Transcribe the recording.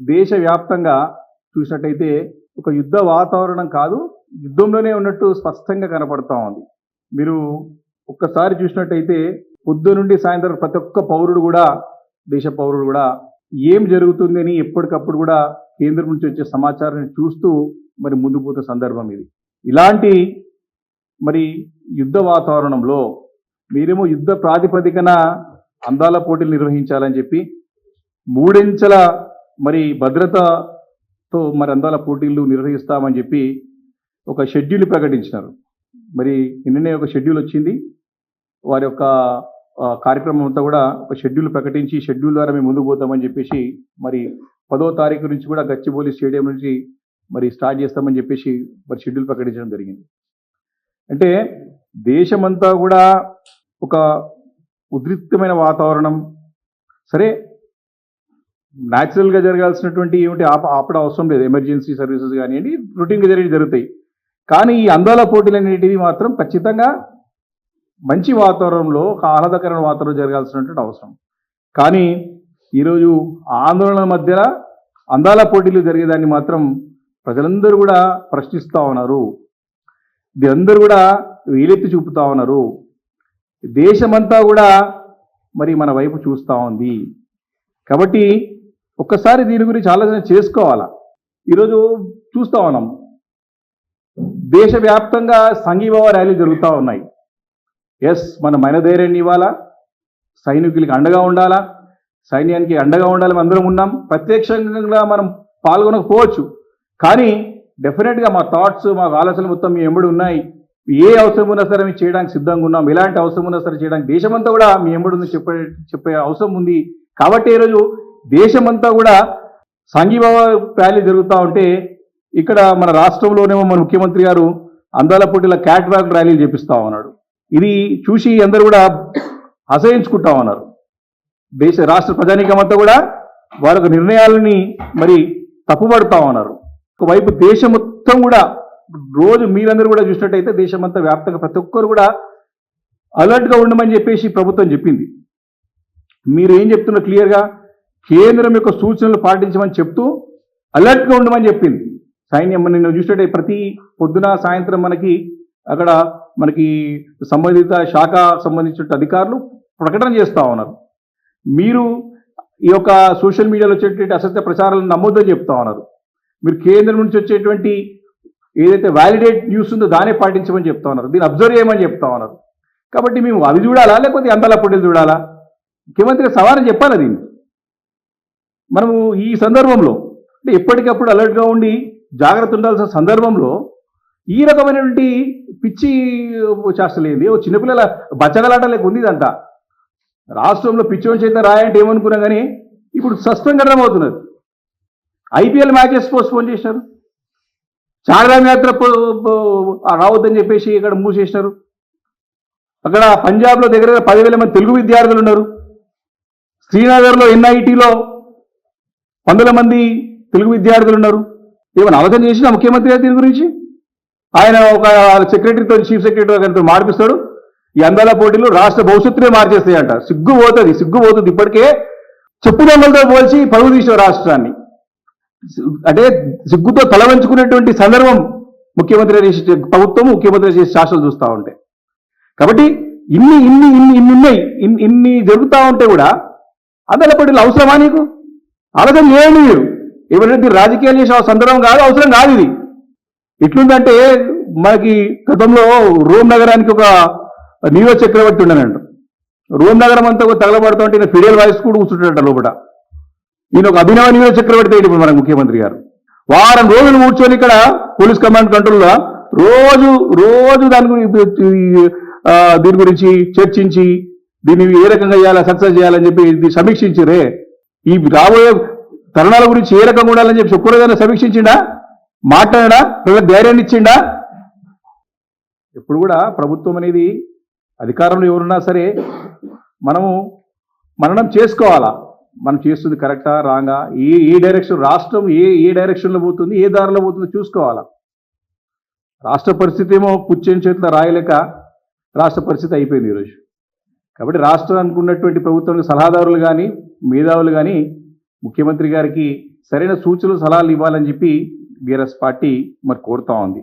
దేశవ్యాప్తంగా చూసినట్టయితే ఒక యుద్ధ వాతావరణం కాదు యుద్ధంలోనే ఉన్నట్టు స్పష్టంగా కనపడతా ఉంది. మీరు ఒక్కసారి చూసినట్టయితే పొద్దు నుండి సాయంత్రం ప్రతి ఒక్క పౌరుడు కూడా దేశ పౌరుడు కూడా ఏం జరుగుతుంది అని ఎప్పటికప్పుడు కూడా కేంద్రం నుంచి వచ్చే సమాచారాన్ని చూస్తూ మరి ముందు పోతే సందర్భం ఇది. ఇలాంటి మరి యుద్ధ వాతావరణంలో మీరేమో యుద్ధ ప్రాతిపదికన అందాల పోటీలు నిర్వహించాలని చెప్పి మూడించెల మరి భద్రతతో మరి అందాల పోటీలు నిర్వహిస్తామని చెప్పి ఒక షెడ్యూల్ ప్రకటించినారు. మరి నిన్ననే ఒక షెడ్యూల్ వచ్చింది. వారి యొక్క కార్యక్రమం అంతా కూడా ఒక షెడ్యూల్ ప్రకటించి షెడ్యూల్ ద్వారా మేము ముందుకు పోతామని చెప్పేసి మరి పదో తారీఖు నుంచి కూడా గచ్చిబౌలి స్టేడియం నుంచి మరి స్టార్ట్ చేస్తామని చెప్పేసి మరి షెడ్యూల్ ప్రకటించడం జరిగింది. అంటే దేశమంతా కూడా ఒక ఉద్రిక్తమైన వాతావరణం. సరే న్యాచురల్గా జరగాల్సినటువంటి ఏమిటి ఆప ఆపడం అవసరం లేదు. ఎమర్జెన్సీ సర్వీసెస్ కానివ్వండి రొటీన్గా జరిగి జరుగుతాయి. కానీ ఈ అందాల పోటీలు అనేటివి మాత్రం ఖచ్చితంగా మంచి వాతావరణంలో ఒక ఆహ్లాదకరమైన వాతావరణం జరగాల్సినటువంటి అవసరం. కానీ ఈరోజు ఆందోళన మధ్యన అందాల పోటీలు జరిగేదాన్ని మాత్రం ప్రజలందరూ కూడా ప్రశ్నిస్తూ ఉన్నారు. అందరూ కూడా వేలెత్తి చూపుతా ఉన్నారు. దేశమంతా కూడా మరి మన వైపు చూస్తూ ఉంది. కాబట్టి ఒక్కసారి దీని గురించి ఆలోచన చేసుకోవాలా? ఈరోజు చూస్తూ ఉన్నాం. దేశవ్యాప్తంగా సంఘీభావ ర్యాలీలు జరుగుతూ ఉన్నాయి. ఎస్ మన మైనధైర్యాన్ని ఇవ్వాలా? సైనికులకి అండగా ఉండాలా? సైన్యానికి అండగా ఉండాలి అందరం ఉన్నాం. ప్రత్యక్షంగా మనం పాల్గొనకపోవచ్చు. కానీ డెఫినెట్గా మా థాట్స్ మా ఆలోచనలు మొత్తం మీ ఎంబడి ఉన్నాయి. ఏ అవసరం ఉన్నా సరే మేము చేయడానికి సిద్ధంగా ఉన్నాం. ఎలాంటి అవసరం ఉన్నా సరే చేయడానికి దేశమంతా కూడా మీ ఎంబడి ఉంది చెప్పే చెప్పే అవసరం ఉంది. కాబట్టి ఈరోజు దేశమంతా కూడా సంఘీభావ ర్యాలీ జరుగుతూ ఉంటే ఇక్కడ మన రాష్ట్రంలోనేమో మన ముఖ్యమంత్రి గారు అందాల పోటీల క్యాట్ వాక్ ర్యాలీలు చేపిస్తా ఉన్నాడు. ఇది చూసి అందరూ కూడా అసహించుకుంటా ఉన్నారు. దేశ రాష్ట్ర ప్రజానీకమంతా కూడా వారి యొక్క నిర్ణయాలని మరి తప్పుపడుతా ఉన్నారు. ఒకవైపు దేశం మొత్తం కూడా రోజు మీరందరూ కూడా చూసినట్టయితే దేశమంతా వ్యాప్తంగా ప్రతి ఒక్కరు కూడా అలర్ట్గా ఉండమని చెప్పేసి ప్రభుత్వం చెప్పింది. మీరు ఏం చెప్తున్నారు క్లియర్గా? కేంద్రం యొక్క సూచనలు పాటించమని చెప్తూ అలర్ట్గా ఉండమని చెప్పింది. సైన్యం నేను చూసినట్టే ప్రతి పొద్దున సాయంత్రం మనకి అక్కడ మనకి సంబంధిత శాఖ సంబంధించిన అధికారులు ప్రకటన చేస్తూ ఉన్నారు. మీరు ఈ యొక్క సోషల్ మీడియాలో వచ్చేటువంటి అసత్య ప్రచారాలను నమ్మొద్దని చెప్తా ఉన్నారు. మీరు కేంద్రం నుంచి వచ్చేటువంటి ఏదైతే వ్యాలిడేట్ న్యూస్ ఉందో దానే పాటించమని చెప్తా ఉన్నారు. దీన్ని అబ్జర్వ్ చేయమని చెప్తా ఉన్నారు. కాబట్టి మేము అవి చూడాలా? లేకపోతే అందాల పొట్టేలు చూడాలా? ముఖ్యమంత్రి సవాలు చెప్పాలి దీన్ని? మనము ఈ సందర్భంలో అంటే ఎప్పటికప్పుడు అలర్ట్గా ఉండి జాగ్రత్త ఉండాల్సిన సందర్భంలో ఈ రకమైనటువంటి పిచ్చి చేస్తలేదు ఓ చిన్నపిల్లల బచ్చగలాట లేక ఉంది ఇదంతా రాష్ట్రంలో పిచ్చోని చేత రాయంటే ఏమనుకున్నా కానీ ఇప్పుడు సస్పెండ్ అవుతున్నది. ఐపీఎల్ మ్యాచెస్ పోస్ట్పోన్ చేశారు చార్ధామ్ యాత్ర రావద్దని చెప్పేసి ఇక్కడ మూసేసినారు. అక్కడ పంజాబ్లో దగ్గర దగ్గర పదివేల మంది తెలుగు విద్యార్థులు ఉన్నారు. శ్రీనగర్లో ఎన్ఐటీలో వందల మంది తెలుగు విద్యార్థులు ఉన్నారు. ఏమైనా ఆలోచన చేసిన ముఖ్యమంత్రి గారు దీని గురించి? ఆయన ఒక సెక్రటరీతో చీఫ్ సెక్రటరీతో మార్పిస్తాడు ఈ అందాల పోటీలు రాష్ట్ర భవిష్యత్తునే మార్చేస్తాయంట. సిగ్గు పోతుంది సిగ్గు పోతుంది. ఇప్పటికే చెప్పు దొంగలతో పోల్చి పరుగు తీసిన రాష్ట్రాన్ని. అంటే సిగ్గుతో తల వంచుకునేటువంటి సందర్భం ముఖ్యమంత్రి చేసే ప్రభుత్వం ముఖ్యమంత్రి చేసే శాసనం చూస్తూ ఉంటాయి కాబట్టి ఇన్ని ఇన్ని ఇన్ని ఇన్ని ఉన్నాయి. ఇన్ని ఇన్ని జరుగుతూ ఉంటే కూడా అందాల పోటీలు అవసరమా నీకు? అలాగే చేయండి మీరు. రాజకీయాలు చేసే సందర్భం కాదు అవసరం కాదు ఇది. ఎట్లుందంటే మనకి గతంలో రోమ్ నగరానికి ఒక నీరో చక్రవర్తి ఉండనంట. రోమ్ నగరం అంతా తగలబడుతుంటే ఈయన ఫిడేల్ వాయిస్ కూడా కూర్చుంటాడట లోపల. ఈయన ఒక అభినవ నీరో చక్రవర్తి అయ్యాడు ఇప్పుడు మన ముఖ్యమంత్రి గారు. వారం రోజులు కూర్చొని ఇక్కడ పోలీస్ కమాండ్ కంట్రోల్లో రోజు రోజు దాని గురించి దీని గురించి చర్చించి దీన్ని ఏ రకంగా చేయాలా సక్సెస్ చేయాలని చెప్పి ఇది సమీక్షించిరే ఈ రాబోయే తరుణాల గురించి ఏ రకంగా ఉండాలని చెప్పి ఒక్కరోజైనా సమీక్షించిండా? మాట్లాడా? ప్రజలకు ధైర్యాన్ని ఇచ్చిండా? ఎప్పుడు కూడా ప్రభుత్వం అనేది అధికారంలో ఎవరున్నా సరే మనము మననం చేసుకోవాలా? మనం చేస్తుంది కరెక్టా? రాంగా? ఏ ఏ డైరెక్షన్? రాష్ట్రం ఏ ఏ డైరెక్షన్లో పోతుంది? ఏ దారిలో పోతుందో? చూసుకోవాలా. రాష్ట్ర పరిస్థితి ఏమో పుచ్చేని చేతిలో రాయలేక రాష్ట్ర పరిస్థితి అయిపోయింది ఈరోజు. కాబట్టి రాష్ట్రం అనుకున్నటువంటి ప్రభుత్వానికి సలహాదారులు కానీ మేధావులు కానీ ముఖ్యమంత్రి గారికి సరైన సూచనలు సలహాలు ఇవ్వాలని చెప్పి బీఆర్ఎస్ పార్టీ మరి కోరుతా ఉంది.